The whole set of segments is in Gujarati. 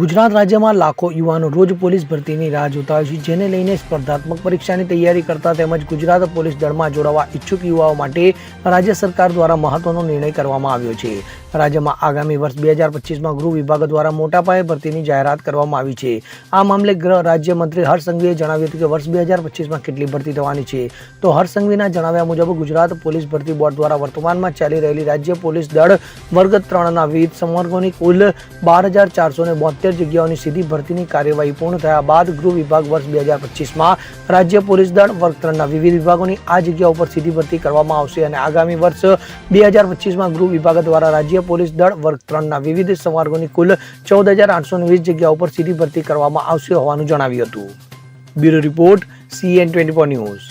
ગુજરાત રાજ્યમાં લાખો યુવાનો રોજ પોલીસ ભરતીની રાહ જોતા હોય છે, જેને લઈને સ્પર્ધાત્મક પરીક્ષાની તૈયારી કરતા તેમજ ગુજરાત પોલીસ દળમાં જોડાવા ઈચ્છુક યુવાઓ માટે રાજ્ય સરકાર દ્વારા મહત્વનો નિર્ણય કરવામાં આવ્યો છે. રાજ્યમાં આગામી વર્ષ બે હજાર પચીસમાં ગૃહ વિભાગ દ્વારા મોટા પાયે ભરતીની જાહેરાત કરવામાં આવી છે. આ મામલે ગૃહ રાજ્યમંત્રી હર્ષ જણાવ્યું હતું કે વર્ષ બે હજાર પચીસમાં કેટલી ભરતી થવાની છે. તો હર્ષ જણાવ્યા મુજબ ગુજરાત પોલીસ ભરતી બોર્ડ દ્વારા વર્તમાનમાં ચાલી રહેલી રાજ્ય પોલીસ દળ વર્ગ ત્રણના વિવિધ સંવર્ગોની કુલ બાર હજાર ચારસો ને બોતેર જગ્યાઓની સીધી ભરતીની કાર્યવાહી પૂર્ણ થયા બાદ ગૃહ વિભાગ વર્ષ બે હજાર પચીસમાં રાજ્ય પોલીસ દળ, વર્ગ વિવિધ વિભાગોની આ જગ્યા ઉપર સીધી ભરતી કરવામાં આવશે અને આગામી વર્ષ બે હજાર પચીસમાં ગૃહ વિભાગ દ્વારા રાજ્ય પોલીસ દળ, વર્ગ ત્રણના વિવિધ સંવર્ગોની કુલ ચૌદ હજાર આઠસો વીસ જગ્યા ઉપર સીધી ભરતી કરવામાં આવશે હોવાનું જણાવ્યું હતું. Bureau report, CN twenty four news.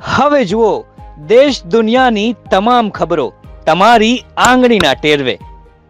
હવે જુઓ, દેશ દુનિયાની તમામ ખબરો, તમારી આંગળીના ટેરવે.